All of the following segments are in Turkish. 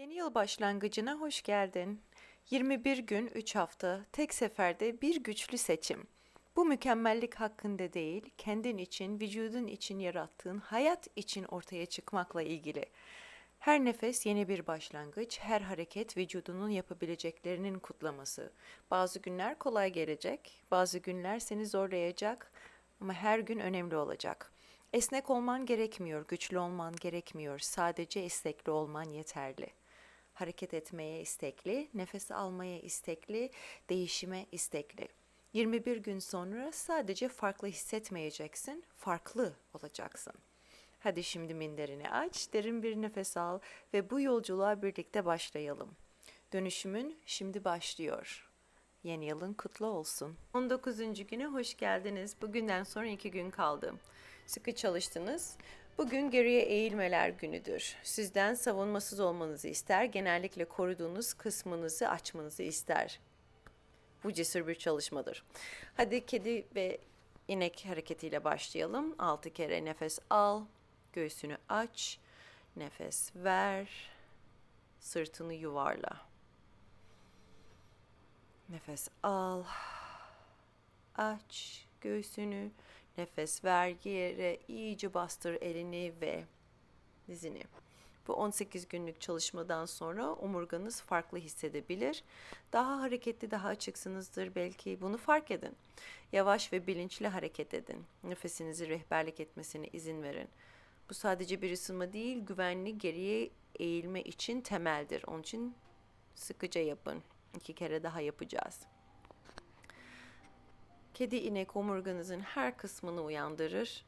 Yeni yıl başlangıcına hoş geldin. 21 gün, 3 hafta, tek seferde bir güçlü seçim. Bu mükemmellik hakkında değil, kendin için, vücudun için yarattığın hayat için ortaya çıkmakla ilgili. Her nefes yeni bir başlangıç, her hareket vücudunun yapabileceklerinin kutlaması. Bazı günler kolay gelecek, bazı günler seni zorlayacak ama her gün önemli olacak. Esnek olman gerekmiyor, güçlü olman gerekmiyor. Sadece istekli olman yeterli. Hareket etmeye istekli, nefes almaya istekli, değişime istekli. 21 gün sonra sadece farklı hissetmeyeceksin, farklı olacaksın. Hadi şimdi minderini aç, derin bir nefes al ve bu yolculuğa birlikte başlayalım. Dönüşümün şimdi başlıyor. Yeni yılın kutlu olsun. 19. güne hoş geldiniz. Bugünden sonra iki gün kaldı. Sıkı çalıştınız. Bugün geriye eğilmeler günüdür. Sizden savunmasız olmanızı ister, genellikle koruduğunuz kısmınızı açmanızı ister. Bu cesur bir çalışmadır. Hadi kedi ve inek hareketiyle başlayalım. 6 kere nefes al, göğsünü aç, nefes ver, sırtını yuvarla. Nefes al, aç göğsünü, nefes ver yere, iyice bastır elini ve dizini. Bu 18 günlük çalışmadan sonra omurganız farklı hissedebilir. Daha hareketli, daha açıksınızdır belki. Bunu fark edin. Yavaş ve bilinçli hareket edin. Nefesinizi rehberlik etmesine izin verin. Bu sadece bir ısınma değil, güvenli geriye eğilme için temeldir. Onun için sıkıca yapın. İki kere daha yapacağız. Kedi inek omurganızın her kısmını uyandırır.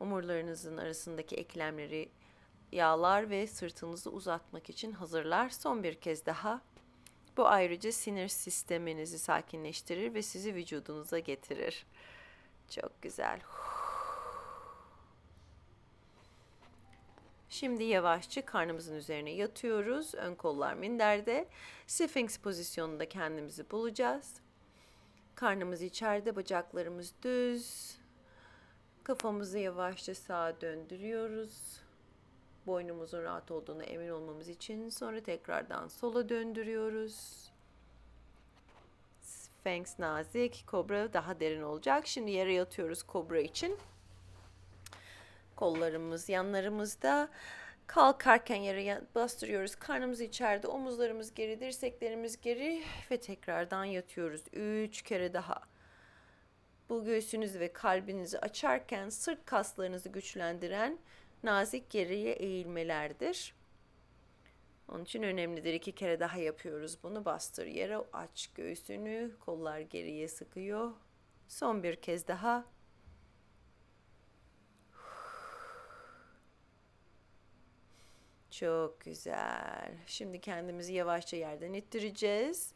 Omurlarınızın arasındaki eklemleri yağlar ve sırtınızı uzatmak için hazırlar. Son bir kez daha. Bu ayrıca sinir sisteminizi sakinleştirir ve sizi vücudunuza getirir. Çok güzel. Şimdi yavaşça karnımızın üzerine yatıyoruz. Ön kollar minderde. Sphinx pozisyonunda kendimizi bulacağız. Karnımız içeride, bacaklarımız düz. Kafamızı yavaşça sağa döndürüyoruz. Boynumuzun rahat olduğunu emin olmamız için sonra tekrardan sola döndürüyoruz. Sphinx nazik, kobra daha derin olacak. Şimdi yere yatıyoruz kobra için. Kollarımız yanlarımızda. Kalkarken yere bastırıyoruz. Karnımız içeride, omuzlarımız geri, dirseklerimiz geri ve tekrardan yatıyoruz. Üç kere daha. Bu göğsünüzü ve kalbinizi açarken sırt kaslarınızı güçlendiren nazik geriye eğilmelerdir. Onun için önemlidir. İki kere daha yapıyoruz bunu. Bastır yere, aç göğsünü, kollar geriye sıkıyor. Son bir kez daha. Çok güzel. Şimdi kendimizi yavaşça yerden ittireceğiz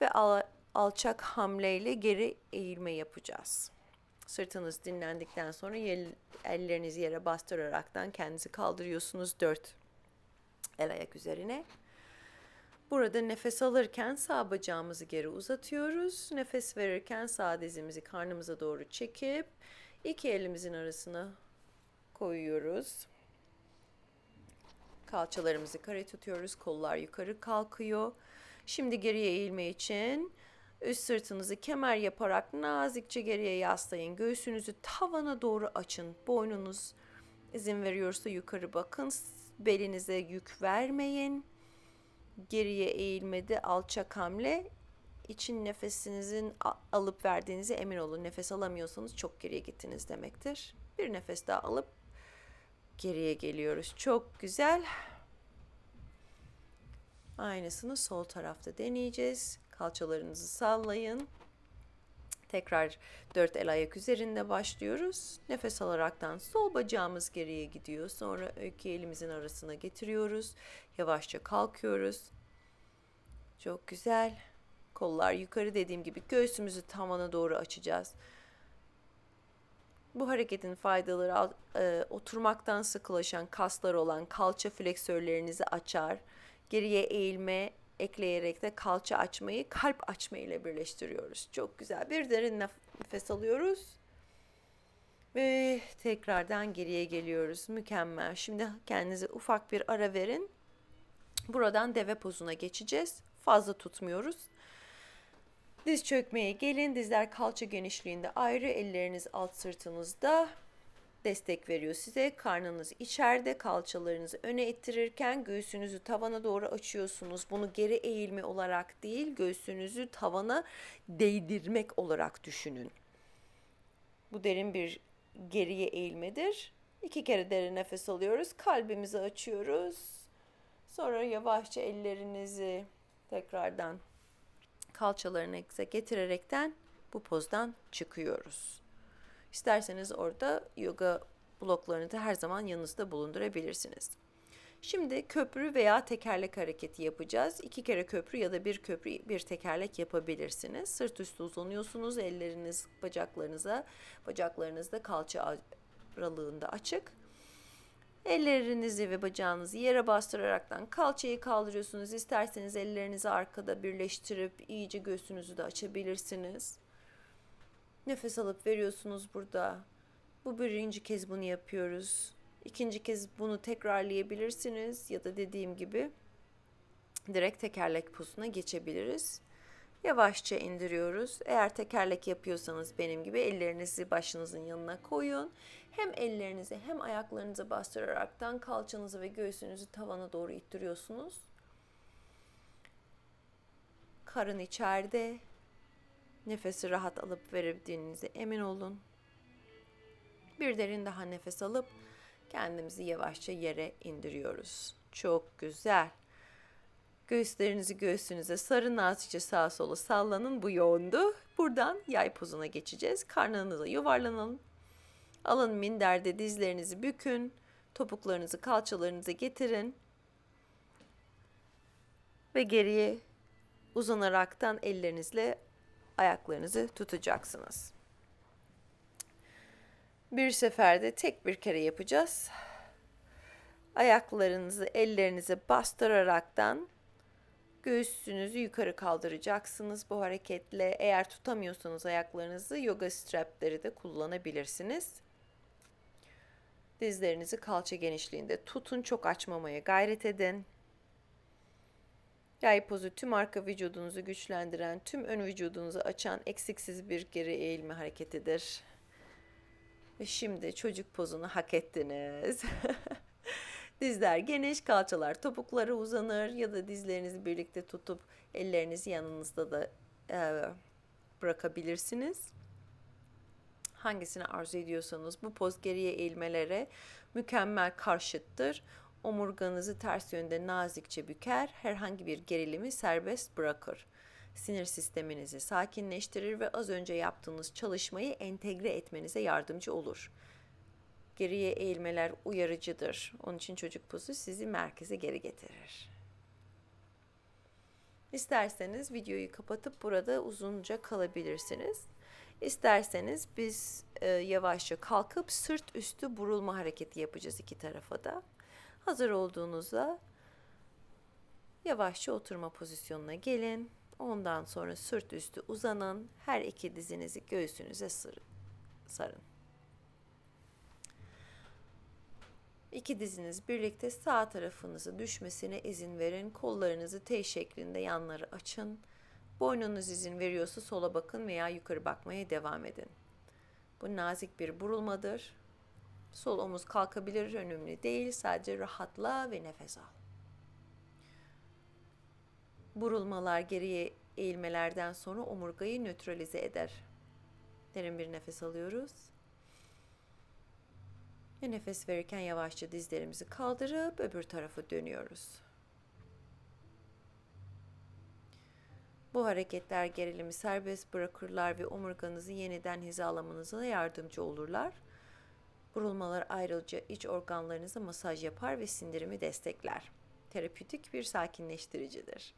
ve al alçak hamleyle geri eğilme yapacağız. Sırtınız dinlendikten sonra el ellerinizi yere bastıraraktan kendinizi kaldırıyorsunuz dört el ayak üzerine. Burada nefes alırken sağ bacağımızı geri uzatıyoruz. Nefes verirken sağ dizimizi karnımıza doğru çekip iki elimizin arasına koyuyoruz. Kalçalarımızı kare tutuyoruz. Kollar yukarı kalkıyor. Şimdi geriye eğilme için üst sırtınızı kemer yaparak nazikçe geriye yaslayın. Göğsünüzü tavana doğru açın. Boynunuz izin veriyorsa yukarı bakın. Belinize yük vermeyin. Geriye eğilmede alçak hamle. İçin nefesinizin alıp verdiğinize emin olun. Nefes alamıyorsanız çok geriye gittiniz demektir. Bir nefes daha alıp geriye geliyoruz. Çok güzel. Aynısını sol tarafta deneyeceğiz. Kalçalarınızı sallayın. Tekrar dört el ayak üzerinde başlıyoruz. Nefes alaraktan sol bacağımız geriye gidiyor. Sonra iki elimizin arasına getiriyoruz. Yavaşça kalkıyoruz. Çok güzel. Kollar yukarı dediğim gibi göğsümüzü tavana doğru açacağız. Bu hareketin faydaları e, oturmaktan sıkılaşan kaslar olan kalça fleksörlerinizi açar. Geriye eğilme ekleyerek de kalça açmayı kalp açma ile birleştiriyoruz. Çok güzel. Bir derin nefes alıyoruz. Ve tekrardan geriye geliyoruz. Mükemmel. Şimdi kendinize ufak bir ara verin. Buradan deve pozuna geçeceğiz. Fazla tutmuyoruz. Diz çökmeye gelin. Dizler kalça genişliğinde ayrı. Elleriniz alt sırtınızda destek veriyor size. Karnınız içeride, kalçalarınızı öne ittirirken göğsünüzü tavana doğru açıyorsunuz. Bunu geri eğilme olarak değil, göğsünüzü tavana değdirmek olarak düşünün. Bu derin bir geriye eğilmedir. İki kere derin nefes alıyoruz. Kalbimizi açıyoruz. Sonra yavaşça ellerinizi tekrardan kalçalarınıza getirerekten bu pozdan çıkıyoruz. İsterseniz orada yoga bloklarını da her zaman yanınızda bulundurabilirsiniz. Şimdi köprü veya tekerlek hareketi yapacağız. İki kere köprü ya da bir köprü bir tekerlek yapabilirsiniz. Sırt üstü uzanıyorsunuz. Elleriniz bacaklarınıza, bacaklarınız da kalça aralığında açık. Ellerinizi ve bacağınızı yere bastıraraktan kalçayı kaldırıyorsunuz. İsterseniz ellerinizi arkada birleştirip iyice göğsünüzü de açabilirsiniz. Nefes alıp veriyorsunuz burada. Bu birinci kez bunu yapıyoruz. İkinci kez bunu tekrarlayabilirsiniz ya da dediğim gibi direkt tekerlek pozuna geçebiliriz. Yavaşça indiriyoruz. Eğer tekerlek yapıyorsanız benim gibi ellerinizi başınızın yanına koyun. Hem ellerinizi hem ayaklarınızı bastıraraktan kalçanızı ve göğsünüzü tavana doğru ittiriyorsunuz. Karın içeride. Nefesi rahat alıp verebildiğinize emin olun. Bir derin daha nefes alıp kendimizi yavaşça yere indiriyoruz. Çok güzel. Göğüslerinizi göğsünüze sarın nazikçe sağa sola sallanın. Bu yoğundu. Buradan yay pozuna geçeceğiz. Karnınıza yuvarlanın. Alın minderde dizlerinizi bükün. Topuklarınızı kalçalarınıza getirin. Ve geriye uzanaraktan ellerinizle ayaklarınızı tutacaksınız. Bir seferde tek bir kere yapacağız. Ayaklarınızı ellerinize bastıraraktan göğsünüzü yukarı kaldıracaksınız bu hareketle. Eğer tutamıyorsanız ayaklarınızı yoga strapleri de kullanabilirsiniz. Dizlerinizi kalça genişliğinde tutun. Çok açmamaya gayret edin. Yay pozu tüm arka vücudunuzu güçlendiren, tüm ön vücudunuzu açan eksiksiz bir geri eğilme hareketidir. Ve şimdi çocuk pozunu hak ettiniz. Dizler geniş, kalçalar topuklara uzanır ya da dizlerinizi birlikte tutup ellerinizi yanınızda da e, bırakabilirsiniz. Hangisini arzu ediyorsanız bu poz geriye eğilmelere mükemmel karşıttır. Omurganızı ters yönde nazikçe büker, herhangi bir gerilimi serbest bırakır. Sinir sisteminizi sakinleştirir ve az önce yaptığınız çalışmayı entegre etmenize yardımcı olur. Geriye eğilmeler uyarıcıdır. Onun için çocuk pozu sizi merkeze geri getirir. İsterseniz videoyu kapatıp burada uzunca kalabilirsiniz. İsterseniz biz e, yavaşça kalkıp sırt üstü burulma hareketi yapacağız iki tarafa da. Hazır olduğunuzda yavaşça oturma pozisyonuna gelin. Ondan sonra sırt üstü uzanın. Her iki dizinizi göğsünüze sarın. İki diziniz birlikte sağ tarafınızı düşmesine izin verin. Kollarınızı T şeklinde yanları açın. Boynunuz izin veriyorsa sola bakın veya yukarı bakmaya devam edin. Bu nazik bir burulmadır. Sol omuz kalkabilir, önemli değil. Sadece rahatla ve nefes al. Burulmalar geriye eğilmelerden sonra omurgayı nötralize eder. Derin bir nefes alıyoruz. Ve nefes verirken yavaşça dizlerimizi kaldırıp öbür tarafa dönüyoruz. Bu hareketler gerilimi serbest bırakırlar ve omurganızı yeniden hizalamanıza yardımcı olurlar. Burulmalar ayrıca iç organlarınıza masaj yapar ve sindirimi destekler. Terapütik bir sakinleştiricidir.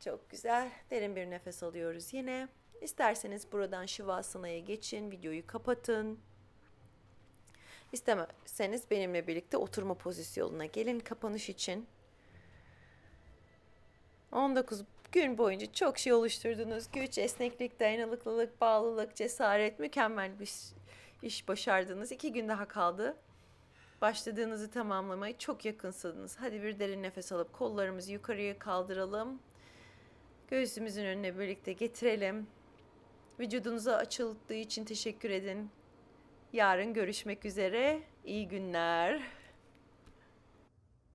Çok güzel. Derin bir nefes alıyoruz yine. İsterseniz buradan Shivasana'ya geçin, videoyu kapatın. İstemezseniz benimle birlikte oturma pozisyonuna gelin kapanış için. 19 gün boyunca çok şey oluşturdunuz. Güç, esneklik, dayanıklılık, bağlılık, cesaret, mükemmel bir iş başardınız. İki gün daha kaldı. Başladığınızı tamamlamaya çok yakınsınız. Hadi bir derin nefes alıp kollarımızı yukarıya kaldıralım. Göğsümüzün önüne birlikte getirelim. Vücudunuza açıldığı için teşekkür edin. Yarın görüşmek üzere. İyi günler.